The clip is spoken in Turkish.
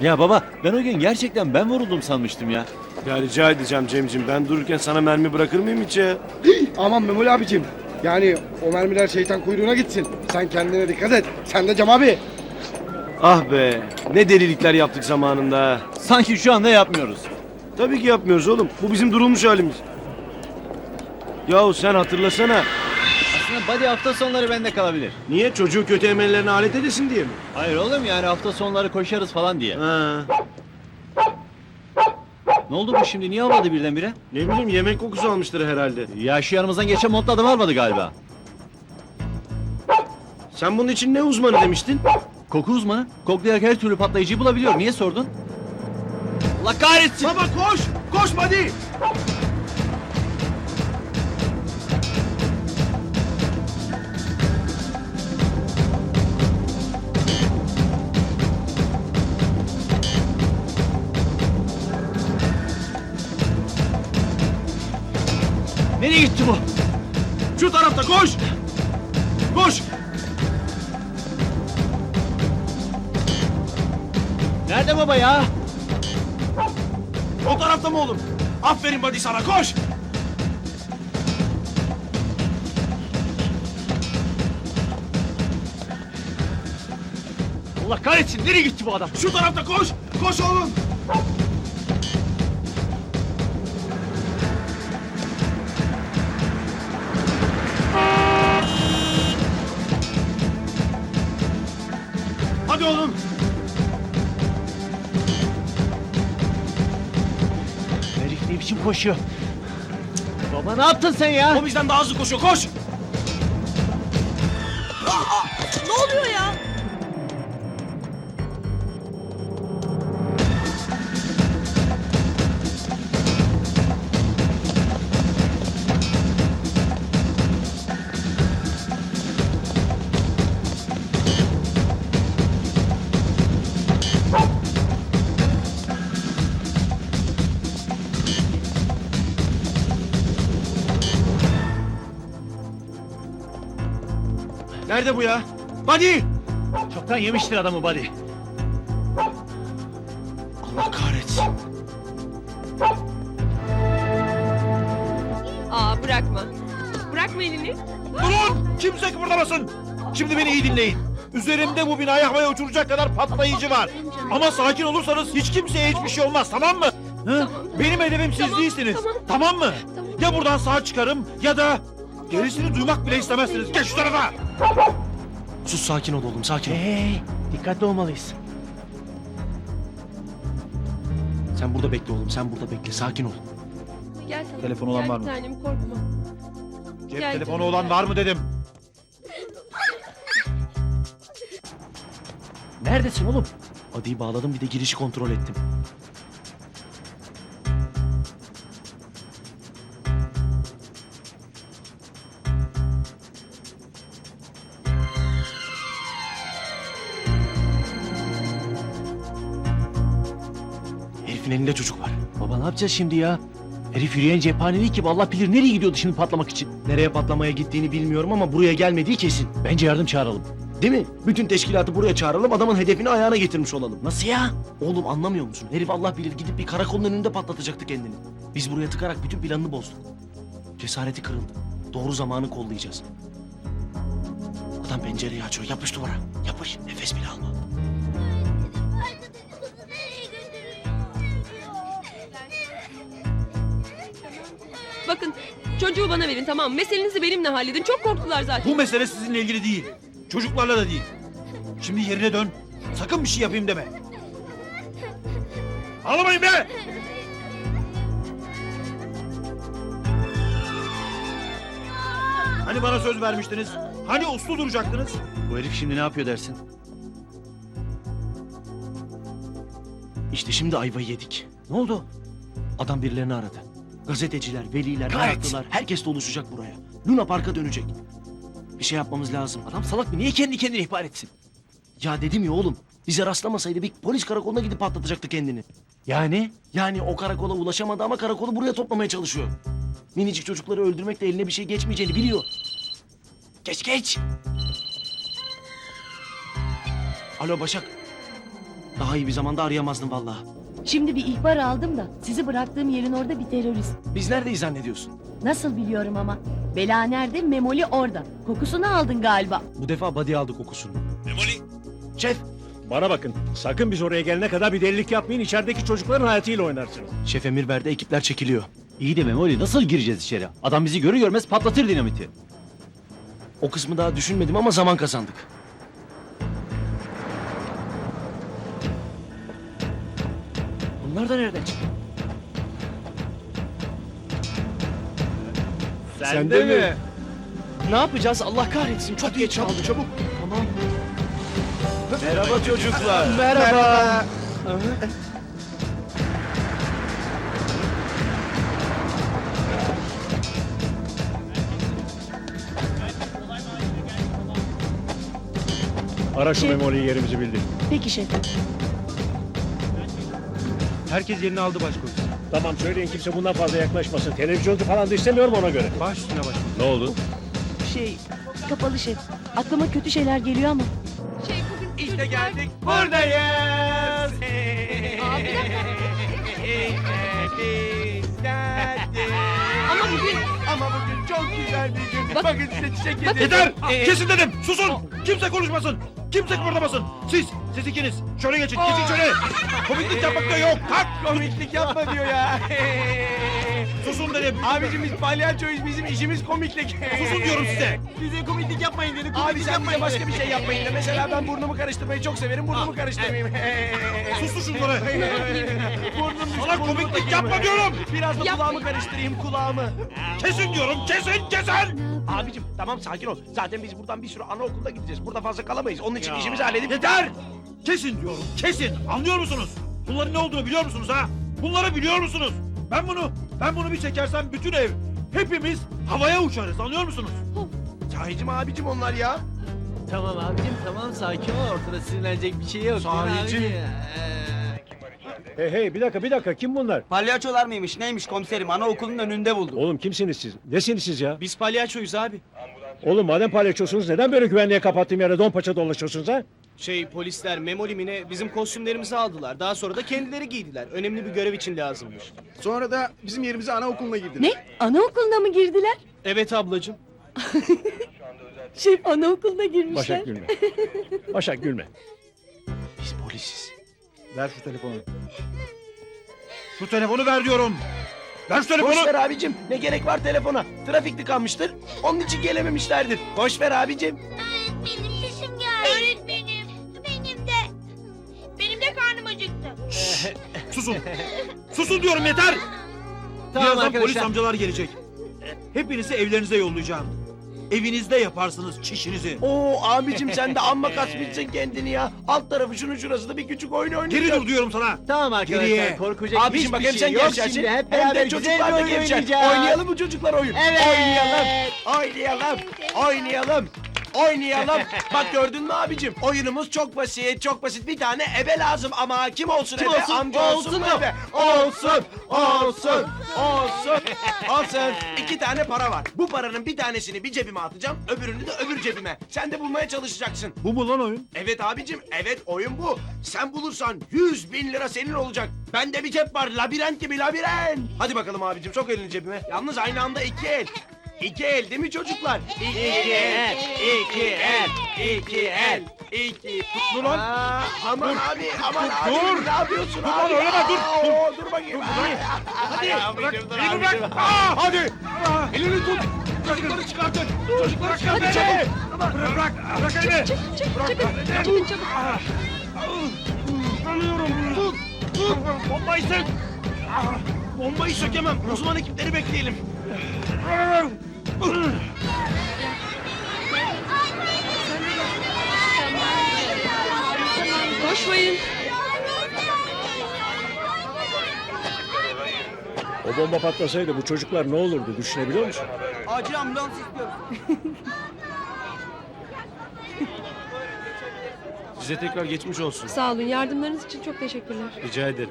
Ya baba ben o gün gerçekten ben vuruldum sanmıştım ya. Ya rica edeceğim Cemcim ben dururken sana mermi bırakır mıyım hiç ya? Aman Memoli abicim. Yani o mermiler şeytan kuyruğuna gitsin. Sen kendine dikkat et. Sen de Cem abi. Ah be ne delilikler yaptık zamanında. Sanki şu anda yapmıyoruz. Tabii ki yapmıyoruz oğlum. Bu bizim durulmuş halimiz. Yahu sen hatırlasana. Body hafta sonları bende kalabilir. Niye? Çocuğu kötü emellerine alet edesin diye mi? Hayır oğlum yani hafta sonları koşarız falan diye. Ha. Ne oldu bu şimdi niye havladı birdenbire? Ne bileyim yemek kokusu almıştır herhalde. Ya şu yanımızdan geçen montlu adam almadı galiba. Sen bunun için ne uzmanı demiştin? Koku uzmanı. Koklayarak her türlü patlayıcıyı bulabiliyor. Niye sordun? Allah kahretsin. Baba koş! Koş hadi! Nereye gitti bu? Şu tarafta koş! Koş! Nerede baba ya? O tarafta mı oğlum? Aferin hadi sana koş! Allah kahretsin nereye gitti bu adam? Şu tarafta koş! Koş oğlum! Hadi oğlum! Herif ne biçim koşuyor? Baba ne yaptın sen ya? O bizden daha hızlı koşuyor koş! Ne oluyor ya? Nerede bu ya? Hadi! Çoktan yemiştir adamı body. Allah kahretsin. Aa bırakma. Bırakma elini. Durun! Kimse kıpırdamasın! Şimdi beni iyi dinleyin. Üzerimde bu binayı havaya uçuracak kadar patlayıcı var. Ama sakin olursanız hiç kimseye hiçbir şey olmaz tamam mı? Hı? Benim hedefim siz Tamam, değilsiniz. tamam. Tamam mı? Tamam. Ya buradan sağ çıkarım ya da gerisini duymak bile istemezsiniz. Geç şu tarafa! Sus sakin ol oğlum sakin ol. Hey dikkatli olmalıyız. Sen burada bekle oğlum sen burada bekle sakin ol. Gel tamam. Telefon olan Gel var bir mı? tanem korkma. Cep Gel telefonu canım, olan gel. var mı dedim. Neredesin oğlum? Hadi bağladım bir de girişi kontrol ettim. Herifin elinde çocuk var. Baba ne yapacağız şimdi ya? Herif yürüyen cephanelik gibi Allah bilir nereye gidiyordu şimdi patlamak için. Nereye patlamaya gittiğini bilmiyorum ama buraya gelmediği kesin. Bence yardım çağıralım. Değil mi? Bütün teşkilatı buraya çağıralım adamın hedefini ayağına getirmiş olalım. Nasıl ya? Oğlum anlamıyor musun? Herif Allah bilir gidip bir karakolun önünde patlatacaktı kendini. Biz buraya tıkarak bütün planını bozduk. Cesareti kırıldı. Doğru zamanı kollayacağız. Adam pencereyi açıyor. Yapış duvara. Yapış. Nefes bile alma. Çocuğu bana verin tamam mı? Meselenizi benimle halledin. Çok korktular zaten. Bu mesele sizinle ilgili değil. Çocuklarla da değil. Şimdi yerine dön. Sakın bir şey yapayım deme. Ağlamayın be! Hani bana söz vermiştiniz? Hani uslu duracaktınız? Bu herif şimdi ne yapıyor dersin? İşte şimdi ayvayı yedik. Ne oldu? Adam birilerini aradı. Gazeteciler, veliler, meraklılar. Herkes doluşacak buraya. Luna Park'a dönecek. Bir şey yapmamız lazım. Adam salak mı? Niye kendi kendine ihbar etsin? Ya dedim ya oğlum. Bize rastlamasaydı bir polis karakoluna gidip patlatacaktı kendini. Yani? Yani o karakola ulaşamadı ama karakolu buraya toplamaya çalışıyor. Minicik çocukları öldürmek de eline bir şey geçmeyeceğini biliyor. Geç geç. Alo Başak. Daha iyi bir zamanda arayamazdım vallahi. Şimdi bir ihbar aldım da sizi bıraktığım yerin orada bir terörist. Biz neredeyiz zannediyorsun? Nasıl biliyorum ama. Bela nerede? Memoli orada. Kokusunu aldın galiba. Bu defa body aldı kokusunu. Memoli. Şef. Bana bakın, sakın biz oraya gelene kadar bir delilik yapmayın. İçerideki çocukların hayatıyla oynarsınız. Şef emir verdi ekipler çekiliyor. İyi de Memoli nasıl gireceğiz içeri? Adam bizi görür görmez patlatır dinamiti. O kısmı daha düşünmedim ama zaman kazandık. Bunlar da nereden çıktı? Sen, de mi? Ne yapacağız? Allah kahretsin. Çok geç kaldı. Çabuk. Tamam. Merhaba çocuklar. Merhaba. Ara şu memoliyi yerimizi bildir. Peki şef. Herkes yerini aldı başkomiserim. Tamam söyleyin kimse bundan fazla yaklaşmasın. Televizyoncu falan da istemiyorum ona göre. Baş üstüne baş. Ne oldu? Şey, kapalı şef. Aklıma kötü şeyler geliyor ama. Şey bugün İşte geldik. Buradayız. Aa, bir dakika. Ama bugün Ama bugün çok güzel bir gün. Bak- Bakın size çiçek Bakın- Yeter! Kesin dedim! Susun! Kimse konuşmasın! Kimse kıpırdamasın! Siz, siz ikiniz. Şöyle geçin, geçin şöyle. Komiklik yapmak da yok. Kalk! Komiklik yapma diyor ya. Susun dedim. Abicim biz palyaçoyuz bizim işimiz komiklik. Susun diyorum size. Bize komiklik yapmayın dedi. Abi sen bize başka bir şey yapmayın de. Mesela ben burnumu karıştırmayı çok severim. Burnumu karıştırmayayım. Susun şunları. Burnum Sana komiklik yapma diyorum. Biraz da kulağımı karıştırayım kulağımı. Kesin diyorum. Kesin, kesin. Abicim tamam sakin ol. Zaten biz buradan bir sürü anaokuluna gideceğiz. Burada fazla kalamayız. Onun için işimizi halledip... Yeter! Kesin diyorum. Kesin. Anlıyor musunuz? Bunların ne olduğunu biliyor musunuz ha? Bunları biliyor musunuz? Ben bunu, ben bunu bir çekersem bütün ev, hepimiz havaya uçarız. Anlıyor musunuz? Sahicim abicim onlar ya. Tamam abicim tamam sakin ol ortada sinirlenecek bir şey yok. Sahicim. Hey hey bir dakika bir dakika kim bunlar? Palyaçolar mıymış neymiş komiserim anaokulunun önünde buldum. Oğlum kimsiniz siz? Nesiniz siz ya? Biz palyaçoyuz abi. Oğlum madem palyaçosunuz neden böyle güvenliğe kapattığım yere don paça dolaşıyorsunuz ha? Şey polisler Memoli Mine bizim kostümlerimizi aldılar. Daha sonra da kendileri giydiler. Önemli bir görev için lazımmış. Sonra da bizim yerimize anaokuluna girdiler. Ne? Anaokuluna mı girdiler? Evet ablacığım. Şef anaokuluna girmişler. Başak gülme. Başak gülme. Biz polisiz. Ver şu telefonu. Şu telefonu ver diyorum. Ver şu telefonu. Boş ver abicim. Ne gerek var telefona? Trafik tıkanmıştır. Onun için gelememişlerdir. Boş ver abicim. Benim Susun. Susun diyorum yeter. Tamam Birazdan arkadaşlar. polis amcalar gelecek. Hepinizi evlerinize yollayacağım. Evinizde yaparsınız çişinizi. Oo abicim sen de amma kasmışsın kendini ya. Alt tarafı şunun şurasında bir küçük oyun oynayacağız. Geri dur diyorum sana. Tamam arkadaşlar Geriye. korkacak Abicim bak hiçbir hem sen şey yok gevşersin şimdi hep hem beraber de güzel çocuklar bir da oyun gevşer. oynayacağız. Oynayalım mı çocuklar oyun? Evet. Oynayalım. Oynayalım. Oynayalım. Oynayalım. Bak gördün mü abicim? Oyunumuz çok basit, çok basit. Bir tane ebe lazım ama kim olsun Kim ebe? olsun? Amca olsun, mu? ebe? Olsun, olsun, olsun, olsun. İki tane para var. Bu paranın bir tanesini bir cebime atacağım, öbürünü de öbür cebime. Sen de bulmaya çalışacaksın. Bu mu lan oyun? Evet abicim, evet oyun bu. Sen bulursan 100 bin lira senin olacak. Bende bir cep var, labirent gibi labirent. Hadi bakalım abicim, sok elini cebime. Yalnız aynı anda iki el. İki el değil mi çocuklar? İki el, iki el, iki el, iki... Dur lan. aman abi, aman abi. dur. Ne yapıyorsun Dur abi? lan, öyle mi? Dur, Aa, dur. oo, Dur bakayım. Hadi bırak. Elimi bırak. Aa, hadi. Elini tut. Çocukları çıkartın. Çocukları çıkartın. Hadi çabuk. Bırak bırak. Bırak elimi. çek çek çek çabuk çabuk. Anlıyorum. Tut. Tut. Bombayı sök. Bombayı sökemem. Uzman ekipleri bekleyelim. Koşmayın. O bomba patlasaydı bu çocuklar ne olurdu düşünebiliyor musun? Acil ambulans istiyoruz. Size tekrar geçmiş olsun. Sağ olun yardımlarınız için çok teşekkürler. Rica ederim.